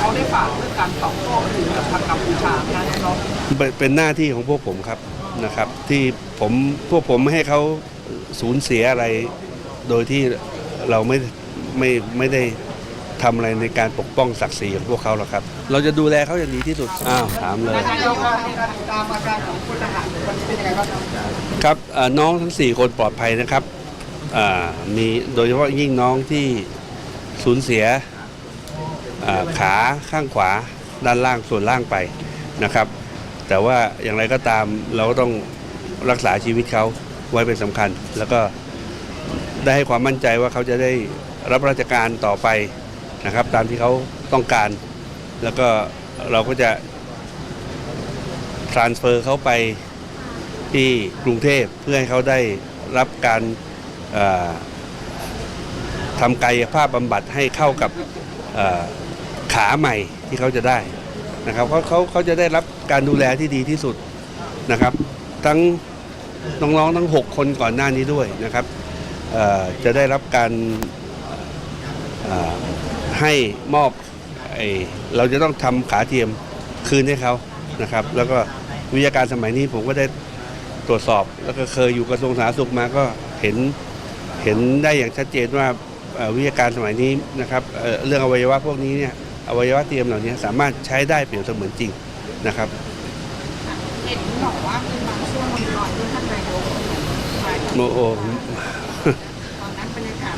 เขาได้ฝากเรื่องการตอบโต้ถึงกับทางกัมพูชานะน้องเป็นเป็นหน้าที่ของพวกผมครับนะครับ ที่ผมพวกผมไม่ให้เขาสูญเสียอะไร โดยที่เราไม่ไม่ไม่ได้ทำอะไรในการปกป้องศักดิ์ศรีของพวกเขาหรอกครับ เราจะดูแลเขาอย่างดีที่สุด อ้าวถามเลย นายกครับการติดตามอาการของพลทหารวันนี้เป็นยังไงบ้างครับครับเอ่อน้องทั้ง 4 คนปลอดภัยนะครับอ่ามีโดยเฉพาะยิ่งน้องที่สูญเสียอ่า ขาข้างขวาด้านล่างส่วนล่างไปนะครับ แต่ว่าอย่างไรก็ตามเราก็ต้องรักษาชีวิตเขาไว้เป็นสำคัญ แล้วก็ได้ให้ความมั่นใจว่าเขาจะได้รับราชการต่อไปนะครับ ตามที่เขาต้องการ แล้วก็เราก็จะ transfer เขาไปที่กรุงเทพเพื่อให้เขาได้รับการทำกายภาพบำบัดให้เข้ากับ ขาใหม่ที่เขาจะได้นะครับเขาเขาเขาจะได้รับการดูแลที่ดีที่สุดนะครับ ทั้งน้องๆทั้ง 6 คนก่อนหน้านี้ด้วยนะครับจะได้รับการให้มอบไอเราจะต้องทำขาเทียมคืนให้เขานะครับ แล้วก็วิทยาการสมัยนี้ผมก็ได้ตรวจสอบ แล้วก็เคยอยู่กระทรวงสาธารณสุขมาก็เห็นเห็นได้อย่างชัดเจนว่าวิทยาการสมัยนี้นะครับเรื่องอวัยวะพวกนี้เนี่ย อวัยวะเทียมเหล่านี้สามารถใช้ได้เปรียบเสมือนจริงนะครับเห็นบอกว่ามีบางช่วงมีรอยที่ท่านนายกมาโอ้โหตอนนั้นบรรยากาศ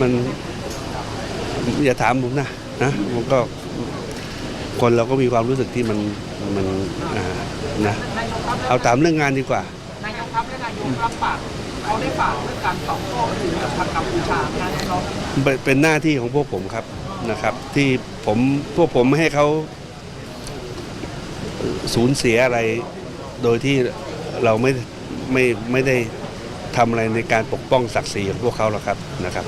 มันอย่าถามผมนะนะผมก็คนเราก็มีความรู้สึกที่มันมันอ่านะนายกครับเอาตามเรื่องงานดีกว่านายกครับและนายกรับปากเขาได้ฝากเรื่องการตอบโต้ถึงกับทางกัมพูชานะน้องเป็นเป็นหน้าที่ของพวกผมครับ นะครับ ที่ผมพวกผมไม่ให้เขาสูญเสียอะไร โดยที่เราไม่ไม่ไม่ได้ทำอะไรในการปกป้องศักดิ์ศรีของพวกเขาหรอกครับนะครับ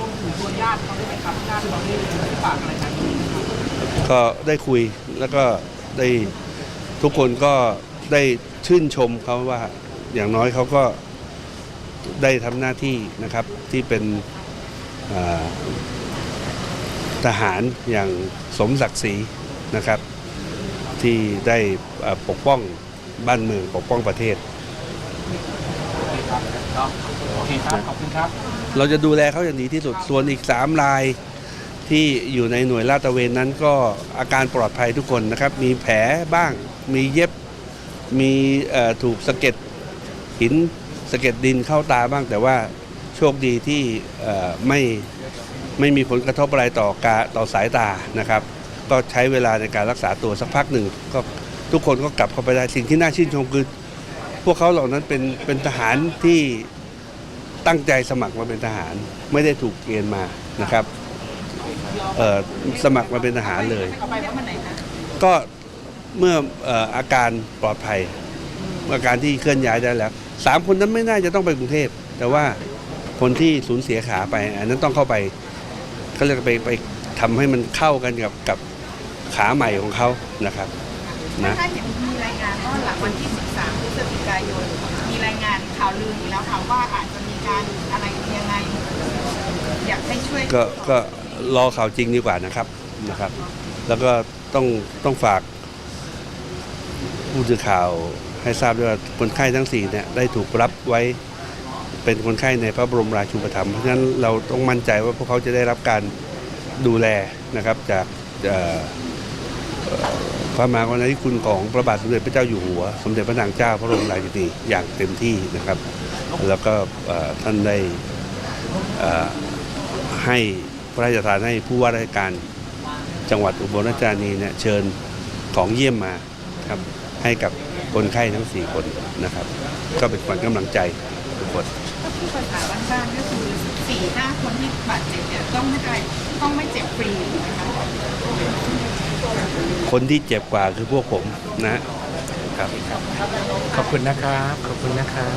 ก็ได้คุยแล้วก็ได้ทุกคนก็ได้ชื่นชมเขาว่าอย่างน้อยเขาก็ได้ทำหน้าที่นะครับที่เป็น ทหารอย่างสมศักดิ์ศรีนะครับ ที่ได้อ่าปกป้องบ้านเมืองปกป้องประเทศ โอเคครับ ขอบคุณครับ เราจะดูแลเขาอย่างดีที่สุดส่วนอีกสามรายที่อยู่ในหน่วยลาดตระเวนนั้นก็อาการปลอดภัยทุกคนนะครับ มีแผลบ้าง มีเย็บ มีเอ่อถูกสะเก็ดหินสะเก็ดดินเข้าตาบ้างแต่ว่าโชคดีที่เอ่อไม่ ไม่มีผลกระทบอะไรต่อกาต่อสายตานะครับ ก็ใช้เวลาในการรักษาตัวสักพักหนึ่ง ก็ทุกคนก็กลับเข้าไปได้สิ่งที่น่าชื่นชมคือพวกเขาเหล่านั้นเป็นเป็นทหารที่ตั้งใจสมัครมาเป็นทหาร ไม่ได้ถูกเกณฑ์มานะครับสมัครมาเป็นทหารเลย ก็เมื่อออาการปลอดภัยอาการที่เคลื่อนย้ายได้แล้วสามคนนั้นไม่น่าจะต้องไปกรุงเทพ แต่ว่าคนที่สูญเสียขาไปอันนั้นต้องเข้าไป เขาเรียกไปไปทำให้มันเข้ากันกับกับขาใหม่ของเขานะครับนะถ้าเห็นมีรายงานว่าหลังวันที่ 13 พฤศจิกายน มีรายงานข่าวลืออยู่แล้วค่ะว่าอาจจะมีการอะไรยังไง อยากให้ช่วยก็ก็รอข่าวจริงดีกว่านะครับนะครับ แล้วก็ต้องต้องฝาก ผู้สื่อข่าวให้ทราบด้วยว่าคนไข้ทั้งสี่เนี่ยได้ถูกรับไว้ เป็นคนไข้ในพระบรมราชูปถัมภ์เพราะฉะนั้นเราต้องมั่นใจว่าพวกเขาจะได้รับการดูแลนะครับจากพระมหากรุณาธิคุณของพระบาทสมเด็จพระเจ้าอยู่หัว สมเด็จพระนางเจ้าพระบรมราชินีอย่างเต็มที่นะครับ แล้วก็ท่านได้ให้พระราชทานให้ผู้ว่าราชการจังหวัดอุบลราชธานีเนี่ยเชิญของเยี่ยมมาครับให้กับ คนไข้ทั้ง 4 คนนะครับ ก็เป็นขวัญกำลังใจทุกคนถ้าพูดภาษาบ้านๆก็คือสี่ห้าคนที่บาดเจ็บเนี่ยต้องไม่ได้ต้องไม่เจ็บฟรีนะคะคนที่เจ็บกว่าคือพวกผมนะครับ ขอบคุณนะครับ ขอบคุณนะครับ